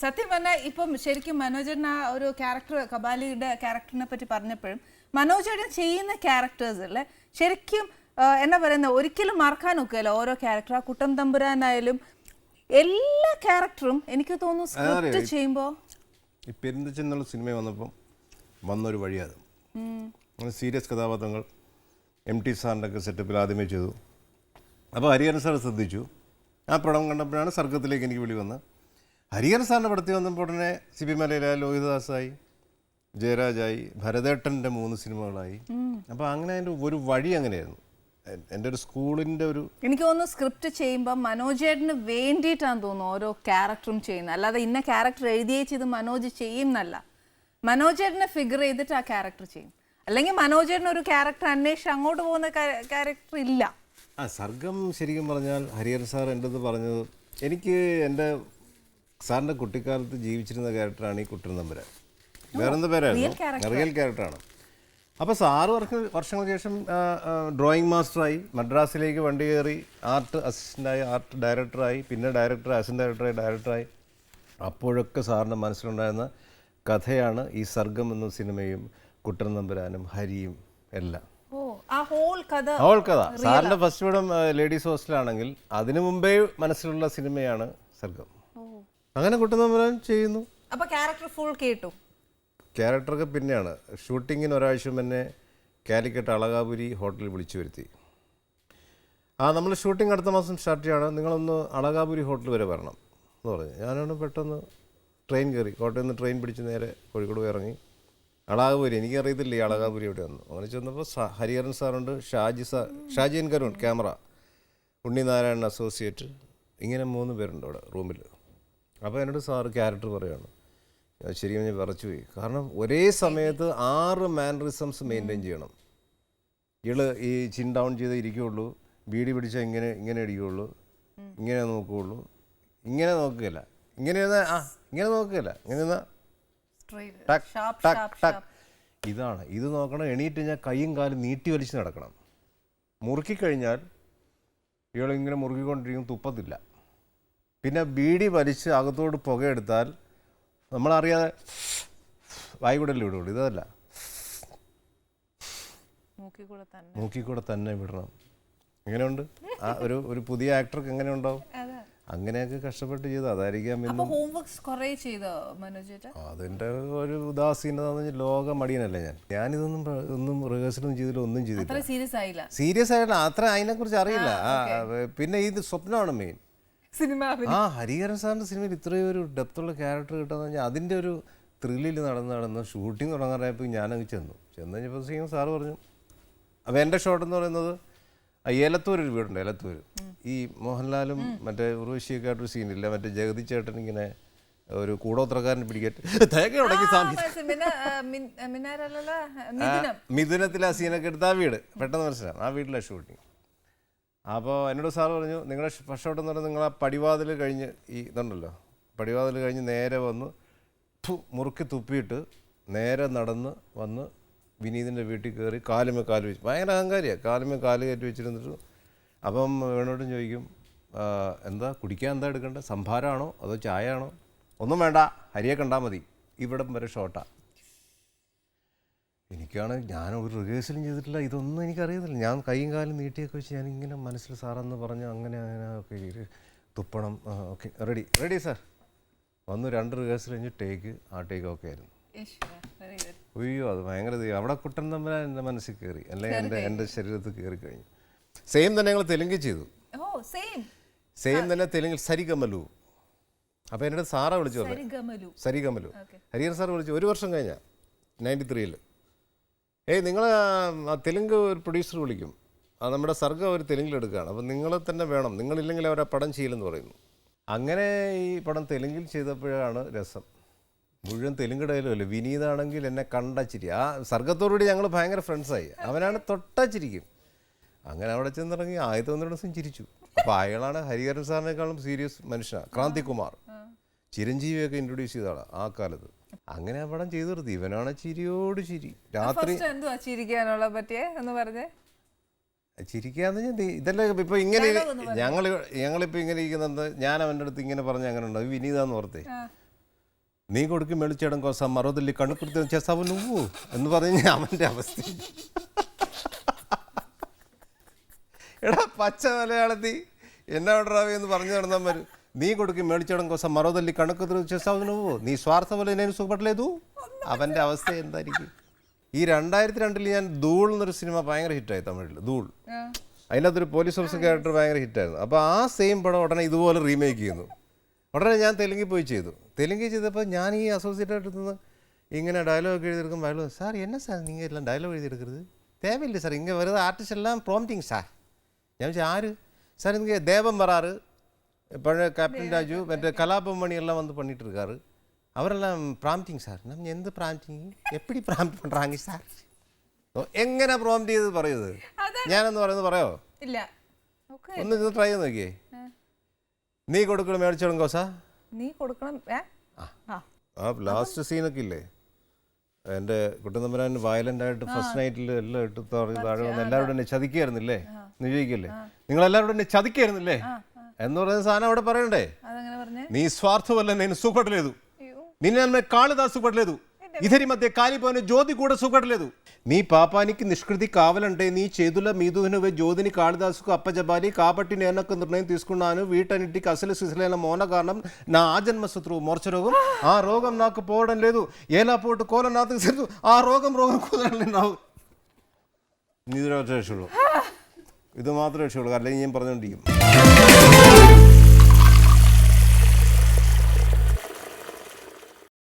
സത്യം പറഞ്ഞാൽ ഇപ്പം ശരിക്കും മനോജൻ ആ ഒരു ക്യാരക്ടർ കബാലിയുടെ ക്യാരക്ടറിനെ പറ്റി പറഞ്ഞപ്പോഴും മനോജേട്ടൻ ചെയ്യുന്ന ക്യാരക്ടേഴ്സ് അല്ലേ ശരിക്കും എന്നാ പറയുന്ന ഒരിക്കലും മറക്കാൻ ഒക്കെയല്ലോ ഓരോ ക്യാരക്ടർ ആ കുട്ടം തമ്പുരാനായാലും എല്ലാ ക്യാരക്ടറും എനിക്ക് തോന്നുന്നു സ്ക്രിപ്റ്റ് ചെയ്യുമ്പോൾ ഈ പെരുന്തച്ചൻ എന്നുള്ള സിനിമ വന്നപ്പം വന്നൊരു വഴിയത് സീരിയസ് കഥാപാത്രങ്ങൾ എം ടി സാറിന്റെ ഒക്കെ സെറ്റപ്പിൽ ആദ്യമേ ചെയ്തു. അപ്പോൾ ഹരിഹരൻ സാർ ശ്രദ്ധിച്ചു. ആ പടം കണ്ടപ്പോഴാണ് സർഗത്തിലേക്ക് എനിക്ക് വിളി വന്നത്. ഹരിഹരൻ സാറിന്റെ പടത്തിൽ വന്നപ്പോൾ ഉടനെ സി പി മലയിലെ ലോഹിതദാസായി ജയരാജായി ഭരതേട്ടന്റെ മൂന്ന് സിനിമകളായി. അപ്പോൾ അങ്ങനെ അതിന്റെ ഒരു വഴി അങ്ങനെയായിരുന്നു. എന്റെ ഒരു സ്കൂളിന്റെ ഒരു എനിക്ക് തോന്നുന്നു സ്ക്രിപ്റ്റ് ചെയ്യുമ്പോൾ മനോജേട്ടന് വേണ്ടിയിട്ടാണ് തോന്നുന്നു ഓരോ ക്യാരക്ടറും ചെയ്യുന്നത്. അല്ലാതെ ഇന്ന ക്യാരക്ടർ എഴുതിയേ ചെയ്ത് മനോജ് ചെയ്യുന്നല്ല മനോജേട്ടനെ ഫിഗർ ചെയ്തിട്ട് ആ ക്യാരക്ടർ ചെയ്യും. അല്ലെങ്കിൽ മനോജേട്ടൻ ഒരു ക്യാരക്ടർ അന്വേഷിച്ച് അങ്ങോട്ട് പോകുന്ന ക്യാരക്ടർ ഇല്ല. ആ സർഗം ശരിക്കും പറഞ്ഞാൽ ഹരിഹർ സാർ എന്റെ അടുത്ത് പറഞ്ഞത് എനിക്ക് എന്റെ സാറിന്റെ കുട്ടിക്കാലത്ത് ജീവിച്ചിരുന്ന ക്യാരക്ടറാണ് ഈ കുട്ടൻ തമ്പുരാൻ. വേറെന്ത് പേരായിരുന്നു? റിയൽ ക്യാരക്ടറാണ് അപ്പോൾ സാറ് വർഷ വർഷങ്ങൾക്ക് ശേഷം ഡ്രോയിങ് മാസ്റ്ററായി മദ്രാസിലേക്ക് വണ്ടി കയറി ആർട്ട് അസിസ്റ്റന്റായി ആർട്ട് ഡയറക്ടറായി പിന്നെ ഡയറക്ടർ അസിസ്റ്റന്റ് ഡയറക്ടറായി ഡയറക്ടറായി അപ്പോഴൊക്കെ സാറിന്റെ മനസ്സിലുണ്ടായിരുന്ന കഥയാണ് ഈ സർഗം എന്ന സിനിമയും കുട്ടൻ നമ്പുരാനും ഹരിയും എല്ലാം. ഹോൾ കഥ സാറിന്റെ ഫസ്റ്റ് പടം ലേഡീസ് ഹോസ്റ്റലാണെങ്കിൽ അതിനു മുമ്പേ മനസ്സിലുള്ള സിനിമയാണ് സർഗം. അങ്ങനെ കുട്ടനമ്പുരാൻ ചെയ്യുന്നു. അപ്പൊ ക്യാരക്ടർ ഫുൾ കേട്ടു. ക്യാരക്ടറൊക്കെ പിന്നെയാണ്. ഷൂട്ടിങ്ങിന് ഒരാഴ്ച മുന്നേ കാലിക്കട്ട് അളകാപുരി ഹോട്ടലിൽ വിളിച്ചു വരുത്തി. ആ നമ്മൾ ഷൂട്ടിംഗ് അടുത്ത മാസം സ്റ്റാർട്ട് ചെയ്യാണ്. നിങ്ങളൊന്ന് അളകാപുരി ഹോട്ടൽ വരെ വരണം എന്ന് പറഞ്ഞു. ഞാനാണ് പെട്ടെന്ന് ട്രെയിൻ കയറി കോട്ടയത്ത് നിന്ന് ട്രെയിൻ പിടിച്ച് നേരെ കോഴിക്കോട് പോയി ഇറങ്ങി. അളകാപുരി എനിക്കറിയത്തില്ല ഈ അളകാപുരി എവിടെ വന്നു അങ്ങനെ ചെന്നപ്പോൾ Hariharan സാറുണ്ട് Shaji sir Shaji N Karun camera. Unninarayanan associate ഇങ്ങനെ മൂന്ന് പേരുണ്ട് അവിടെ റൂമിൽ അപ്പോൾ എന്നോട് സാറ് ക്യാരക്ടർ പറയുകയാണ് ശരിക്കും ഞാൻ വിറച്ചുപോയി കാരണം ഒരേ സമയത്ത് ആറ് മാനറിസംസ് മെയിന്റെയിൻ ചെയ്യണം. ഇൾ ഈ ചിൻ ഡൗൺ ചെയ്ത് ഇരിക്കുകയുള്ളൂ ബീഡി പിടിച്ചാൽ ഇങ്ങനെ ഇങ്ങനെ ഇടിക്കുകയുള്ളൂ ഇങ്ങനെ നോക്കുകയുള്ളൂ ഇങ്ങനെ നോക്കുകയില്ല. ഇങ്ങനെ ആ ഇങ്ങനെ നോക്കുകയില്ല. ഇങ്ങനെ ഇതാണ്. ഇത് നോക്കണം എണീറ്റ് ഞാൻ കൈയും കാലും നീട്ടി വലിച്ച് നടക്കണം. മുറുക്കിക്കഴിഞ്ഞാൽ ഇയാളിങ്ങനെ മുറുക്കിക്കൊണ്ടിരിക്കും തുപ്പത്തില്ല. പിന്നെ ബീഡി വലിച്ച് അകത്തോട്ട് പുകയെടുത്താൽ നമ്മളറിയാതെ വായിക്കൂടല്ലേ വിടുള്ളൂ ഇതല്ല. മൂക്കിക്കൂടെ തന്നെ. വിടണം. എങ്ങനെയുണ്ട്? ആ ഒരു ഒരു പുതിയ ആക്ടർക്ക് എങ്ങനെ ഉണ്ടാവും അങ്ങനെയൊക്കെ കഷ്ടപ്പെട്ട് ചെയ്തു? അതായിരിക്കാം അതിന്റെ അതിന്റെ ഒരു ഉദാസീനത ലോക മടിയനല്ലേ ഞാൻ. ഞാനിതൊന്നും ഒന്നും റിഹേഴ്സലും ചെയ്തില്ല ഒന്നും ചെയ്തില്ല. സീരിയസ് ആയില്ല. അത്ര അതിനെക്കുറിച്ച് അറിയില്ല. പിന്നെ ഇത് സ്വപ്നമാണ് മെയിൻ സിനിമ ആ ഹരിഹരൻ സാറിന്റെ സിനിമയിൽ ഇത്രയും ഒരു ഡെപ്തുള്ള ക്യാരക്ടർ കിട്ടുമെന്ന് പറഞ്ഞാൽ അതിന്റെ ഒരു ത്രില്ലിൽ നടന്ന് നടന്ന് ഷൂട്ടിംഗ് തുടങ്ങാറായപ്പോൾ ഞാനങ്ങ് ചെന്നു. ചെന്ന് കഴിഞ്ഞപ്പോൾ സാറ് പറഞ്ഞു അപ്പോൾ എന്റെ ഷോട്ട് എന്ന് പറയുന്നത് ഏലത്തൂർ ഒരു വീടുണ്ട് ഏലത്തൂർ ഈ മോഹൻലാലും മറ്റേ ഉർവശിയൊക്കെ ആയിട്ടൊരു സീനില്ല മറ്റേ ജഗതി ചേട്ടൻ ഇങ്ങനെ ഒരു കൂടോത്രക്കാരൻ പിടിക്കട്ടെ തേങ്ങ ഉടക്കി സ്വാമി. മിഥുനത്തിൽ ആ സീനൊക്കെ എടുത്ത് ആ വീട്. പെട്ടെന്ന് മനസ്സിലാവും ആ വീട്ടിലാണ് ഷൂട്ടിങ് അപ്പോൾ എന്നോട് സാർ പറഞ്ഞു നിങ്ങളുടെ ഷോട്ട് എന്ന് പറഞ്ഞാൽ നിങ്ങൾ ആ പടിവാതിൽ കഴിഞ്ഞ് ഈ ഇതുണ്ടല്ലോ പടിവാതിൽ കഴിഞ്ഞ് നേരെ വന്ന് മുറുക്കി തുപ്പിയിട്ട് നേരെ നടന്ന് വന്ന് വിനീതിന്റെ വീട്ടിൽ കയറി കാലുമേ കാൽ വെച്ച് ഭയങ്കര അഹങ്കാരിയാണ് കാലുമേ കാൽ കയറ്റി വെച്ചിരുന്നിട്ട് അപ്പം വേണോട്ടും ചോദിക്കും എന്താ കുടിക്കാൻ എന്താ എടുക്കേണ്ടത് സംഭാരമാണോ അതോ ചായ ആണോ ഒന്നും വേണ്ട ഹരിയെ കണ്ടാൽ മതി ഇവിടം വരെ ഷോട്ടാണ് എനിക്കാണ് ഞാൻ ഒരു റിഹേഴ്സലും ചെയ്തിട്ടില്ല. ഇതൊന്നും എനിക്കറിയത്തില്ല. ഞാൻ കൈയും കാലും നീട്ടിയൊക്കെ വെച്ച് ഞാൻ ഇങ്ങനെ മനസ്സിൽ സാറെന്ന് പറഞ്ഞ് അങ്ങനെ അങ്ങനെ ഒക്കെ തുപ്പണം ഓക്കെ റെഡി റെഡി സാർ വന്നു രണ്ട് റിഹേഴ്സൽ കഴിഞ്ഞ് ടേക്ക് ആ ടേക്ക് ഓക്കെ ആയിരുന്നു. അയ്യോ അത് ഭയങ്കര. അവിടെ കുട്ടൻ തമ്മിൽ എന്റെ മനസ്സിൽ കയറി. അല്ലെങ്കിൽ എന്റെ എന്റെ ശരീരത്തിൽ കയറി കഴിഞ്ഞു. സെയിം തന്നെ ഞങ്ങൾ തെലുങ്കിൽ ചെയ്തു. സെയിം തന്നെ തെലുങ്കിൽ സരികമലു അപ്പോൾ എന്നോട് സാറാ വിളിച്ചു പറഞ്ഞു സരിഗമലു. ഹരിഹർ സാർ വിളിച്ചു. ഒരു വർഷം കഴിഞ്ഞാ നയന്റി ത്രീയിൽ ഏയ് നിങ്ങൾ തെലുങ്ക് ഒരു പ്രൊഡ്യൂസർ വിളിക്കും. ആ നമ്മുടെ സർഗം ഒരു തെലുങ്കിലെടുക്കുകയാണ്. അപ്പം നിങ്ങൾ തന്നെ വേണം. നിങ്ങളില്ലെങ്കിൽ അവർ ആ പടം ചെയ്യില്ലെന്ന് പറയുന്നു. അങ്ങനെ ഈ പടം തെലുങ്കിൽ ചെയ്തപ്പോഴാണ് രസം. മുഴുവൻ തെലുങ്ക് ഡയലോഗല്ലേ വിനീതാണെങ്കിൽ എന്നെ കണ്ടച്ചിരി. ആ സർഗത്തോടുകൂടി ഞങ്ങൾ ഭയങ്കര ഫ്രണ്ട്സായി അവനാണ് തൊട്ടച്ചിരിക്കും. അങ്ങനെ അവിടെ ചെന്നിറങ്ങി ആദ്യത്തെ ഒന്ന് ദിവസം ചിരിച്ചു. അപ്പോൾ അയാളാണ് ഹരിഹരൻ സാറിനേക്കാളും സീരിയസ് മനുഷ്യനാണ് ക്രാന്തികുമാർ. ചിരഞ്ജീവിയൊക്കെ ഇൻട്രൊഡ്യൂസ് ചെയ്തതാണ് ആ കാലത്ത്. അങ്ങനെ പടം ചെയ്തു നിർത്തി. ഇവനാണ് ചിരിയോട് ചിരി. രാത്രി എന്തുവാ ചിരിക്കാനുള്ള പറ്റിയേ എന്ന് പറഞ്ഞേ? ചിരിക്കാന്ന് ഞാൻ ഇതല്ല ഇപ്പൊ ഇങ്ങനെ ഞങ്ങൾ ഞങ്ങളിപ്പോ ഇങ്ങനെ ഇരിക്കുന്നത് ഞാൻ അവന്റെ അടുത്ത് ഇങ്ങനെ പറഞ്ഞ അങ്ങനെ ഉണ്ടാവും വിനീതാന്ന് ഓർത്തേ. നീ കൊടുക്കും മെളിച്ചടം കോസ മറുതല്ലി കണ്ണുക്കുടുത്ത ചെസാവ് നുവ്വു എന്ന് പറഞ്ഞ അവന്റെ അവസ്ഥ. എടാ പച്ച മലയാളത്തി എന്നാ ഉണ്ടാവേ എന്ന് പറഞ്ഞു നടന്നാൽ വരും నీ కొడుకు మేడిచడం కోసం మరో తల్లి కణుకు చేస్తావు నువ్వు నీ స్వార్థం వల్ల నేను సుఖపడలేదు അവന്റെ അവസ്ഥ എന്തായിരിക്കും? ഈ രണ്ടായിരത്തി രണ്ടിൽ ഞാൻ ധൂൾ എന്നൊരു സിനിമ ഭയങ്കര ഹിറ്റായി തമിഴിൽ ധൂൾ. അതിനകത്തൊരു പോലീസ് ഓഫീസർ ക്യാരക്ടർ ഭയങ്കര ഹിറ്റായിരുന്നു. അപ്പോൾ ആ സെയിം പടം ഉടനെ ഇതുപോലെ റീമേക്ക് ചെയ്യുന്നു. ഉടനെ ഞാൻ തെലുങ്കിൽ പോയി ചെയ്തു. തെലുങ്കിൽ ചെയ്തപ്പോൾ ഞാൻ ഈ അസോസിയേറ്റ് ആയിട്ട് നിന്ന് ഇങ്ങനെ ഡയലോഗ് എഴുതിയെടുക്കും ഡയലോഗ് സാർ എന്നെ സാർ നിങ്ങൾ എല്ലാം ഡയലോഗ് എഴുതിയെടുക്കരുത്? തേവയില്ല സാർ? ഇങ്ങനെ വെറുതെ ആർട്ടിസ്റ്റ് എല്ലാം പ്രോംറ്റിങ് സാർ. ഞാൻ വെച്ചാൽ ആര്? സാർ എനിക്ക് ദേവം പറ பழைய கேப்டன் ராஜு மற்ற கலாபம் மணி எல்லாம் வந்து பண்ணிட்டு இருக்காரு அவரெல்லாம் ப்ராம்ப்டிங் சார் நம்ம എന്ത് ப்ராம்ப்டிங் எப்படி ப்ராம்ப்ட் பண்ணுறாங்க സാർ ഓ, എങ്ങനെ പ്രോംപ്റ്റ് ചെയ്ത് പറയുന്നത് ഞാനെന്ന് പറയുന്നത് പറയോ ഇല്ല ഓക്കെ ഒന്ന് ഇത് ട്രൈ ചെയ്ത് നോക്കിയേ നീ കൊടുക്കണം മേടിച്ചോളും കോസ നീ കൊടുക്കണം ഏ ആ ആ ലാസ്റ്റ് സീനൊക്കെ ഇല്ലേ എൻ്റെ കുട്ടനമ്പരാൻ വയലൻ്റ് ആയിട്ട് ഫസ്റ്റ് നൈറ്റിൽ എല്ലാം ഇട്ട് താഴെ താഴെ വന്ന് എല്ലാവരും എന്നെ ചതിക്കായിരുന്നില്ലേ നീ ചോദിക്കല്ലേ നിങ്ങൾ എല്ലാവരും എന്നെ ചതിക്കായിരുന്നില്ലേ എന്ന് പറയുന്ന സാധനം അവിടെ പറയണ്ടേ അതങ്ങനെ പറഞ്ഞേ నీ స్వార్థం వల్ల నేను సుఖపడలేదు అయ్యో నిన్ను నమ్మే కాళదా సుఖపడలేదు ఇద్దరి మధ్య కాలిపోయిన జ్యోతి కూడా సుఖపడలేదు నీ పాపానికి నిష్కృతి కావాలంటే నీ చేతుల మీదు నువ్వే జ్యోతిని కాళిదాసుకు అప్పజెప్పాలి కాబట్టి నేను ఒక నిర్ణయం తీసుకున్నాను వీటన్నిటికి అసలు సిసలైన మౌన కారణం నా ఆజన్మ శత్రువు మోర్చ రోగం ఆ రోగం నాకు పోవడం లేదు ఎలా పోటు కోల నాకు తెలుసు ఆ రోగం రోగం కుదరలేదు నాకు ഇത് മാത്രമേ രക്ഷയുള്ളൂ ഇത് മാത്രമേ രക്ഷയുള്ളൂ അല്ലെങ്കിൽ ഞാൻ പറഞ്ഞുകൊണ്ടിരിക്കും